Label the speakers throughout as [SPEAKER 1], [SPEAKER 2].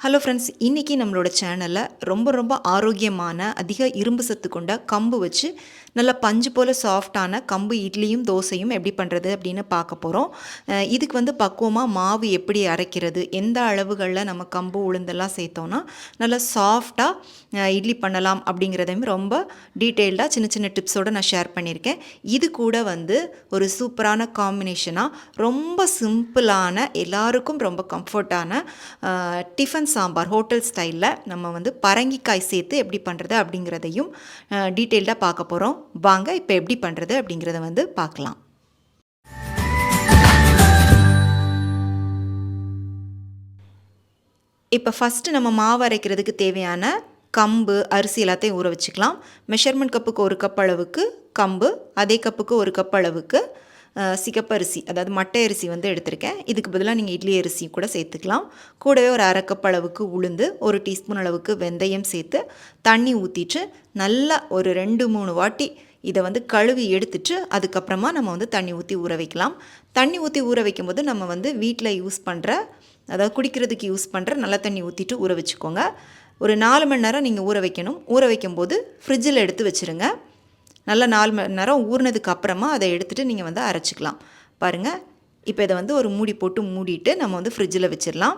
[SPEAKER 1] Hello friends இன்றைக்கி நம்மளோட சேனலில் ரொம்ப ரொம்ப ஆரோக்கியமான அதிக இரும்பு சத்து கொண்ட கம்பு வச்சு நல்லா பஞ்சு போல் சாஃப்டான கம்பு இட்லியும் தோசையும் எப்படி பண்ணுறது அப்படின்னு பார்க்க போகிறோம் இதுக்கு வந்து பக்குவமாக மாவு எப்படி அரைக்கிறது எந்த அளவுகளில் நம்ம கம்பு உளுந்தெல்லாம் சேர்த்தோன்னா நல்லா சாஃப்டாக இட்லி பண்ணலாம் அப்படிங்கிறதையும் ரொம்ப டீட்டெயில்டாக சின்ன சின்ன டிப்ஸோடு நான் ஷேர் பண்ணியிருக்கேன். இது கூட வந்து ஒரு சூப்பரான காம்பினேஷனாக ரொம்ப சிம்பிளான எல்லாருக்கும் ரொம்ப கம்ஃபர்ட்டான டிஃபன் சாம்பார் ஹோட்டல் ஸ்டைலில் நம்ம வந்து பரங்கிக்காய் சேர்த்து எப்படி பண்ணுறது அப்படிங்கிறதையும் டீட்டெயில்டாக பார்க்க போகிறோம் வாங்க இப்போ எப்படி பண்ணுறது அப்படிங்கிறத வந்து பார்க்கலாம். இப்போ ஃபஸ்ட்டு நம்ம மாவு அரைக்கிறதுக்கு தேவையான கம்பு அரிசி எல்லாத்தையும் ஊற வச்சுக்கலாம். மெஷர்மெண்ட் கப்புக்கு ஒரு கப் அளவுக்கு கம்பு அதே கப்புக்கு ஒரு கப் அளவுக்கு சிகப்பரிசி அதாவது மட்டை அரிசி வந்து எடுத்திருக்கேன். இதுக்கு பதிலாக நீங்கள் இட்லி அரிசி கூட சேர்த்துக்கலாம். கூடவே ஒரு அரைக்கப் அளவுக்கு உளுந்து ஒரு டீஸ்பூன் அளவுக்கு வெந்தயம் சேர்த்து தண்ணி ஊற்றிட்டு நல்லா ஒரு ரெண்டு மூணு வாட்டி இதை வந்து கழுவி எடுத்துட்டு அதுக்கப்புறமா நம்ம வந்து தண்ணி ஊற்றி ஊற வைக்கலாம். தண்ணி ஊற்றி ஊற வைக்கும்போது நம்ம வந்து வீட்டில் யூஸ் பண்ணுற அதாவது குடிக்கிறதுக்கு யூஸ் பண்ணுற நல்ல தண்ணி ஊற்றிட்டு ஊற வச்சுக்கோங்க. ஒரு நாலு மணி நேரம் நீங்கள் ஊற வைக்கணும். ஊற வைக்கும்போது ஃப்ரிட்ஜில் எடுத்து வச்சுருங்க. நல்லா நாலு மணி நேரம் ஊறினதுக்கு அப்புறமா அதை எடுத்துகிட்டு நீங்கள் வந்து அரைச்சிக்கலாம். பாருங்கள் இப்போ இதை வந்து ஒரு மூடி போட்டு மூடிட்டு நம்ம வந்து ஃப்ரிட்ஜில் வச்சிடலாம்.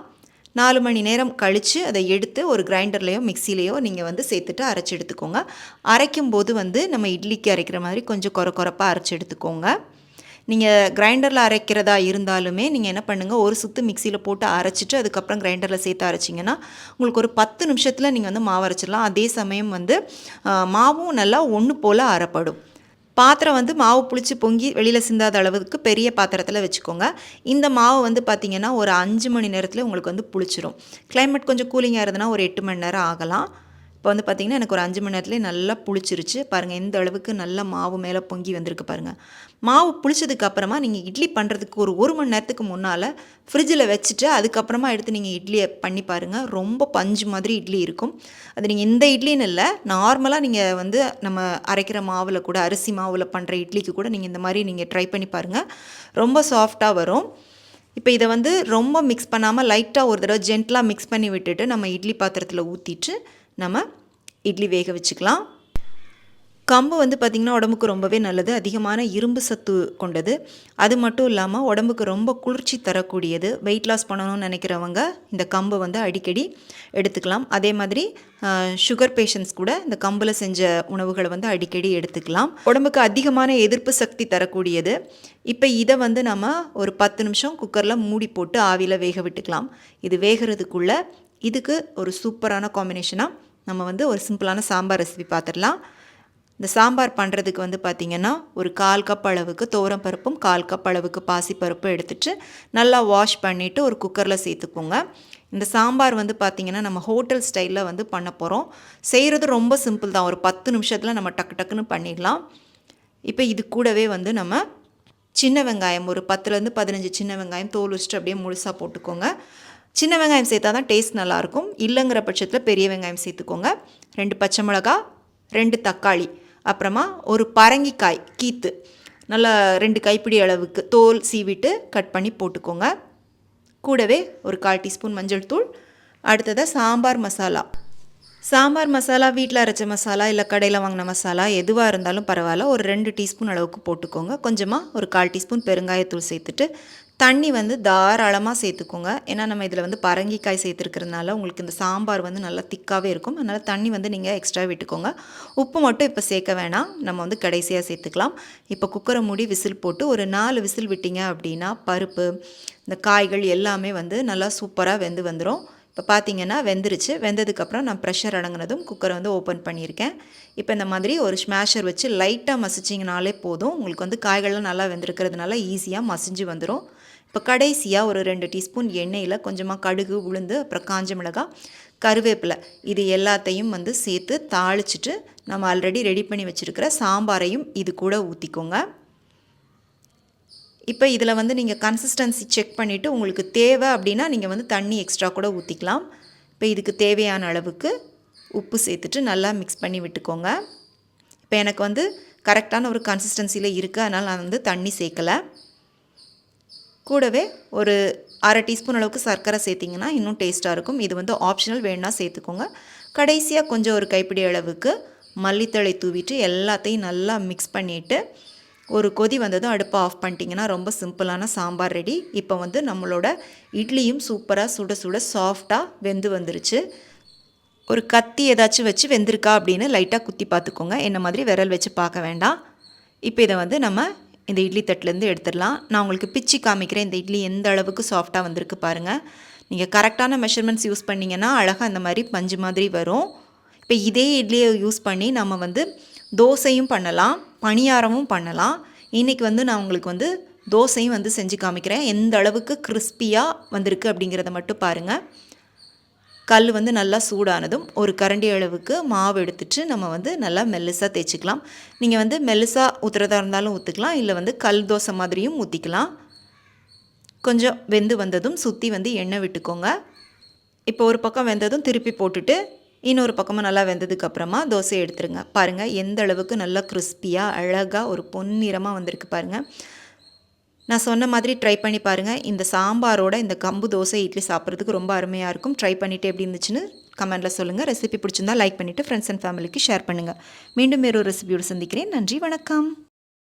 [SPEAKER 1] நாலு மணி நேரம் கழித்து அதை எடுத்து ஒரு கிரைண்டர்லேயோ மிக்சிலேயோ நீங்கள் வந்து சேர்த்துட்டு அரைச்சி எடுத்துக்கோங்க. அரைக்கும் போது வந்து நம்ம இட்லிக்கு அரைக்கிற மாதிரி கொஞ்சம் குறை குறைப்பாக அரைச்சி எடுத்துக்கோங்க. நீங்கள் கிரைண்டரில் அரைக்கிறதா இருந்தாலுமே நீங்கள் என்ன பண்ணுங்கள் ஒரு சுற்று மிக்சியில் போட்டு அரைச்சிட்டு அதுக்கப்புறம் கிரைண்டரில் சேர்த்து அரைச்சிங்கன்னா உங்களுக்கு ஒரு பத்து நிமிஷத்தில் நீங்கள் வந்து மாவு அரைச்சிடலாம். அதே சமயம் வந்து மாவும் நல்லா ஒன்று போல் அரைப்படும். பாத்திரம் வந்து மாவு புளிச்சு பொங்கி வெளியில் சிந்தாத அளவுக்கு பெரிய பாத்திரத்தில் வச்சுக்கோங்க. இந்த மாவு வந்து பார்த்திங்கன்னா ஒரு அஞ்சு மணி நேரத்தில் உங்களுக்கு வந்து புளிச்சிரும். கிளைமேட் கொஞ்சம் கூலிங்காக இருந்ததுன்னா ஒரு எட்டு மணி நேரம் ஆகலாம். இப்போ வந்து பார்த்திங்கன்னா எனக்கு ஒரு அஞ்சு மணி நேரத்துலேயே நல்லா புளிச்சிருச்சு. பாருங்கள் எந்த அளவுக்கு நல்லா மாவு மேலே பொங்கி வந்திருக்கு பாருங்கள் மாவு புளிச்சதுக்கு அப்புறமா நீங்கள் இட்லி பண்ணுறதுக்கு ஒரு ஒரு மணி நேரத்துக்கு முன்னால் ஃப்ரிட்ஜில் வச்சுட்டு அதுக்கப்புறமா எடுத்து நீங்கள் இட்லியை பண்ணி பாருங்கள் ரொம்ப பஞ்சு மாதிரி இட்லி இருக்கும். அது நீங்கள் இந்த இட்லின்னு இல்லை நார்மலாக நீங்கள் வந்து நம்ம அரைக்கிற மாவில் கூட அரிசி மாவில் பண்ணுற இட்லிக்கு கூட நீங்கள் இந்த மாதிரி நீங்கள் ட்ரை பண்ணி பாருங்கள் ரொம்ப சாஃப்டாக வரும். இப்போ இதை வந்து ரொம்ப மிக்ஸ் பண்ணாமல் லைட்டாக ஒரு தடவை ஜென்டலாக மிக்ஸ் பண்ணி விட்டுட்டு நம்ம இட்லி பாத்திரத்தில் ஊற்றிட்டு நம்ம இட்லி வேக வச்சுக்கலாம். கம்பு வந்து பார்த்திங்கன்னா உடம்புக்கு ரொம்பவே நல்லது. அதிகமான இரும்பு சத்து கொண்டது. அது மட்டும் இல்லாமல் உடம்புக்கு ரொம்ப குளிர்ச்சி தரக்கூடியது. வெயிட் லாஸ் பண்ணணும்னு நினைக்கிறவங்க இந்த கம்பு வந்து அடிக்கடி எடுத்துக்கலாம். அதே மாதிரி சுகர் பேஷண்ட்ஸ் கூட இந்த கம்பில் செஞ்ச உணவுகளை வந்து அடிக்கடி எடுத்துக்கலாம். உடம்புக்கு அதிகமான எதிர்ப்பு சக்தி தரக்கூடியது. இப்போ இதை வந்து நம்ம ஒரு பத்து நிமிஷம் குக்கரில் மூடி போட்டு ஆவியில் வேக விட்டுக்கலாம். இது வேகிறதுக்குள்ளே இதுக்கு ஒரு சூப்பரான காம்பினேஷனாக நம்ம வந்து ஒரு சிம்பிளான சாம்பார் ரெசிபி பார்த்துடலாம். இந்த சாம்பார் பண்ணுறதுக்கு வந்து பார்த்திங்கன்னா ஒரு கால் கப் அளவுக்கு தோரம் பருப்பும் கால் கப் அளவுக்கு பாசிப்பருப்பும் எடுத்துட்டு நல்லா வாஷ் பண்ணிவிட்டு ஒரு குக்கரில் சேர்த்துக்கோங்க. இந்த சாம்பார் வந்து பார்த்திங்கன்னா நம்ம ஹோட்டல் ஸ்டைலில் வந்து பண்ண போகிறோம் செய்கிறது ரொம்ப சிம்பிள் தான். ஒரு பத்து நிமிஷத்தில் நம்ம டக்கு டக்குன்னு பண்ணிடலாம். இப்போ இது கூடவே வந்து நம்ம சின்ன வெங்காயம் ஒரு பத்துலேருந்து பதினஞ்சு சின்ன வெங்காயம் தோல் வச்சுட்டு அப்படியே முழுசாக போட்டுக்கோங்க. சின்ன வெங்காயம் சேர்த்தா தான் டேஸ்ட் நல்லாயிருக்கும். இல்லைங்கிற பட்சத்தில் பெரிய வெங்காயம் சேர்த்துக்கோங்க. ரெண்டு பச்சை மிளகா ரெண்டு தக்காளி அப்புறமா ஒரு பரங்கிக்காய் கீத்து. நல்லா ரெண்டு கைப்பிடி அளவுக்கு தோல் சீவிட்டு கட் பண்ணி போட்டுக்கோங்க. கூடவே ஒரு கால் டீஸ்பூன் மஞ்சள் தூள் அடுத்ததாக சாம்பார் மசாலா. சாம்பார் மசாலா வீட்டில் அரைச்ச மசாலா இல்லை கடையில் வாங்கின மசாலா எதுவாக இருந்தாலும் பரவாயில்ல. ஒரு ரெண்டு டீஸ்பூன் அளவுக்கு போட்டுக்கோங்க. கொஞ்சமாக ஒரு கால் டீஸ்பூன் பெருங்காயத்தூள் சேர்த்துட்டு தண்ணி வந்து தாராளமாக சேர்த்துக்கோங்க. ஏன்னா நம்ம இதில் வந்து பரங்கிக்காய் சேர்த்துருக்கிறதுனால உங்களுக்கு இந்த சாம்பார் வந்து நல்லா திக்காகவே இருக்கும். அதனால் தண்ணி வந்து நீங்கள் எக்ஸ்ட்ரா விட்டுக்கோங்க. உப்பு மட்டும் இப்போ சேர்க்க வேணாம். நம்ம வந்து கடைசியாக சேர்த்துக்கலாம். இப்போ குக்கரை மூடி விசில் போட்டு ஒரு நாலு விசில் விட்டிங்க அப்படின்னா பருப்பு இந்த காய்கள் எல்லாமே வந்து நல்லா சூப்பராக வெந்து வந்துடும் இப்போ பார்த்தீங்கன்னா வெந்துருச்சு. வெந்ததுக்கப்புறம் நான் ப்ரெஷர் அடங்கினதும் குக்கரை வந்து ஓப்பன் பண்ணியிருக்கேன். இப்போ இந்த மாதிரி ஒரு ஸ்மேஷர் வச்சு லைட்டாக மசிச்சிங்கனாலே போதும். உங்களுக்கு வந்து காய்கள்லாம் நல்லா வெந்திருக்கிறதுனால ஈஸியாக மசிஞ்சு வந்துடும் இப்போ கடைசியாக ஒரு ரெண்டு டீஸ்பூன் எண்ணெயில் கொஞ்சமாக கடுகு உளுந்து அப்புறம் காஞ்ச மிளகாய் கருவேப்பிலை இது எல்லாத்தையும் வந்து சேர்த்து தாளிச்சிட்டு நம்ம ஆல்ரெடி ரெடி பண்ணி வச்சுருக்கிற சாம்பாரையும் இது கூட ஊற்றிக்கோங்க இப்போ இதில் வந்து நீங்கள் கன்சிஸ்டன்சி செக் பண்ணிவிட்டு உங்களுக்கு தேவை அப்படின்னா நீங்கள் வந்து தண்ணி எக்ஸ்ட்ரா கூட ஊற்றிக்கலாம் இப்போ இதுக்கு தேவையான அளவுக்கு உப்பு சேர்த்துட்டு நல்லா மிக்ஸ் பண்ணி விட்டுக்கோங்க. இப்போ எனக்கு வந்து கரெக்டான ஒரு கன்சிஸ்டன்சியில் இருக்குது அதனால் நான் வந்து தண்ணி சேர்க்கலை. கூடவே ஒரு அரை டீஸ்பூன் அளவுக்கு சர்க்கரை சேர்த்திங்கன்னா இன்னும் டேஸ்ட்டாக இருக்கும். இது வந்து ஆப்ஷனல் வேணுன்னா சேர்த்துக்கோங்க. கடைசியாக கொஞ்சம் ஒரு கைப்பிடி அளவுக்கு மல்லித்தழை தூவிட்டு எல்லாத்தையும் நல்லா மிக்ஸ் பண்ணிவிட்டு ஒரு கொதி வந்ததும் அடுப்பை ஆஃப் பண்ணிட்டீங்கன்னா ரொம்ப சிம்பிளான சாம்பார் ரெடி. இப்போ வந்து நம்மளோட இட்லியும் சூப்பராக சுட சுட சாஃப்டாக வெந்து வந்துருச்சு. ஒரு கத்தி ஏதாச்சும் வச்சு வெந்திருக்கா அப்படின்னு லைட்டாக குத்தி பார்த்துக்கோங்க. என்ன மாதிரி விரல் வச்சு பார்க்க வேண்டாம். இப்போ இதை வந்து நம்ம இந்த இட்லி தட்டிலேருந்து எடுத்துடலாம். நான் உங்களுக்கு பிச்சு காமிக்கிறேன் இந்த இட்லி எந்த அளவுக்கு சாஃப்டாக வந்திருக்கு பாருங்கள் நீங்கள் கரெக்டான மெஷர்மெண்ட்ஸ் யூஸ் பண்ணிங்கன்னா அழகாக இந்த மாதிரி பஞ்சு மாதிரி வரும். இப்போ இதே இட்லியை யூஸ் பண்ணி நம்ம வந்து தோசையும் பண்ணலாம் பணியாரமும் பண்ணலாம். இன்றைக்கி வந்து நான் உங்களுக்கு வந்து தோசையும் வந்து செஞ்சு காமிக்கிறேன். எந்த அளவுக்கு கிறிஸ்பியாக வந்திருக்கு அப்படிங்கிறத மட்டும் பாருங்கள் கல் வந்து நல்லா சூடானதும் ஒரு கரண்டி அளவுக்கு மாவு எடுத்துட்டு நம்ம வந்து நல்லா மெல்லிசாக தேய்ச்சிக்கலாம். நீங்கள் வந்து மெல்லிசாக ஊற்றுறதா இருந்தாலும் ஊற்றிக்கலாம் இல்லை வந்து கல் தோசை மாதிரியும் ஊற்றிக்கலாம் கொஞ்சம் வெந்து வந்ததும் சுற்றி வந்து எண்ணெய் விட்டுக்கோங்க. இப்போ ஒரு பக்கம் வெந்ததும் திருப்பி போட்டுட்டு இன்னொரு பக்கமும் நல்லா வெந்ததுக்கப்புறமா தோசை எடுத்துருங்க. பாருங்கள் எந்த அளவுக்கு நல்லா கிறிஸ்பியாக அழகாக ஒரு பொன்னிறமாக வந்திருக்கு பாருங்கள் நான் சொன்ன மாதிரி ட்ரை பண்ணி பாருங்கள் இந்த சாம்பாரோட இந்த கம்பு தோசை இட்லி சாப்பிட்றதுக்கு ரொம்ப அருமையாக இருக்கும். ட்ரை பண்ணிவிட்டு எப்படி இருந்துச்சுன்னு கமெண்ட்டில் சொல்லுங்கள் ரெசிபி பிடிச்சிருந்தா லைக் பண்ணிவிட்டு ஃப்ரெண்ட்ஸ் அண்ட் ஃபேமிலிக்கு ஷேர் பண்ணுங்கள் மீண்டும் வேறு ஒரு ரெசிபியோடு சந்திக்கிறேன். நன்றி வணக்கம்.